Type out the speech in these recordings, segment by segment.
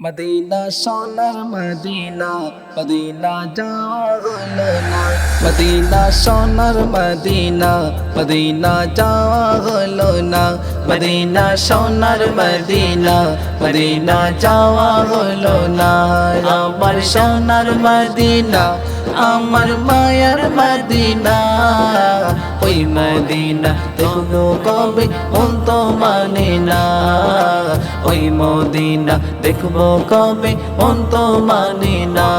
Medina সোনার Medina Medina যাওয়া হলো না মদিনা সোনার মদিনা মদিনা যাওয়া হলো না মদিনা সোনার মদিনা মদিনা যাওয়া হলো না আমার সোনার মদিনা আমার মায়ার মদিনা, ওই মদিনা দেখব কবে তো মানে না। ওই মদিনা দেখব কবে তো মানে না।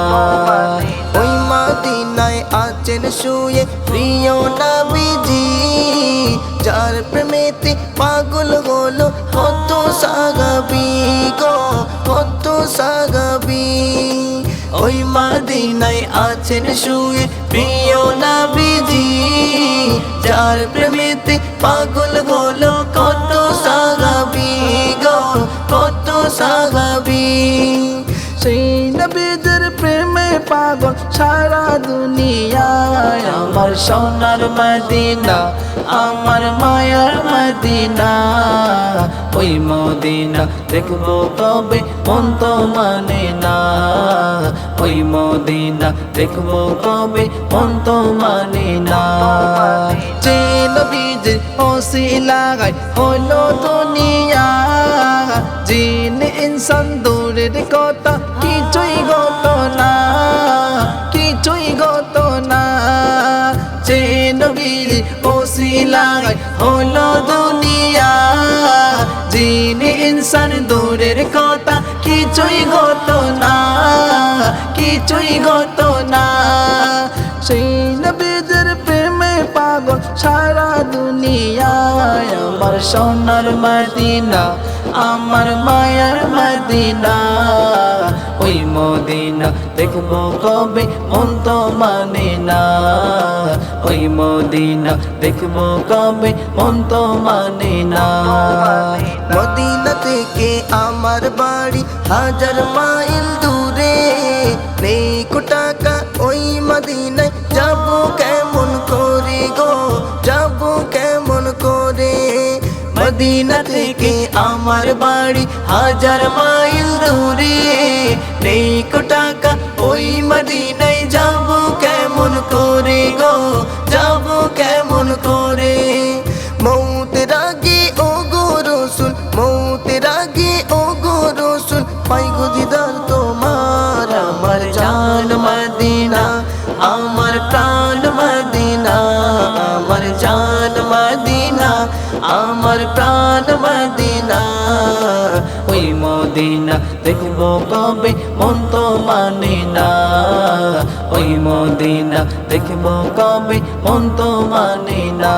ওই মাদিনায় আছেন শুয়ে প্রিয় নবীজি, যার প্রেমেতে পাগল হলো কত সাগাবি গো, কত সাগাবি। ওই মাদিনায় আছেন শুয়ে প্রিয় নাবিজি। যার প্রেমেতে পাগল হলো কত সাগাবি গো, কত সাগাবি সেই নবীদের পাগল সারা দুনিয়ায় আমার সোনার মদিনা, আমার মায়ার মদিনা। ওই মদিনা দেখব কবে, মন তো মানে না। ওই মদিনা দেখব কবে, মন তো মানে না। যে নবীদের ওসি লাগাই হলো দুনিয়া জিন ইনসান দূরের কথা, কিছুই গত না, কিছুই গত না। যে নবীর ওসি লাগাই হলো দুনিয়া, জিন ইনসান দূরের কথা, কিছুই গত না, কিছুই গত না। সেই প্রেমে পাগল সারা দুনিয়ায়, আমার সোনার মদিনা আমার মায়ার মদিনা, ওই মদিনা দেখব কবে, মন তো মানে না। ওই মদিনা দেখব কবে, মন তো মানে না। মদিনা থেকে আমার বাড়ি হাজার মাইল দূরে, নেই কো মদিনা থেকে আমার বাড়ি হাজার মাইল দূরে। নেই টাকা ওই মদিনায় যাব কেমন করে গো? যাব কেমন করে? মৌতের আগে ও গো রসুন মৌতের আগে ও গো রসুল। পাই গো দিদার তোমার, আমার জান মদিনা, আমার প্রাণ আমার প্রাণ মদিনা, ওই মদিনা দেখব কবে? মন তো মানে না। ওই মদিনা দেখব কবে? মন তো মানে না।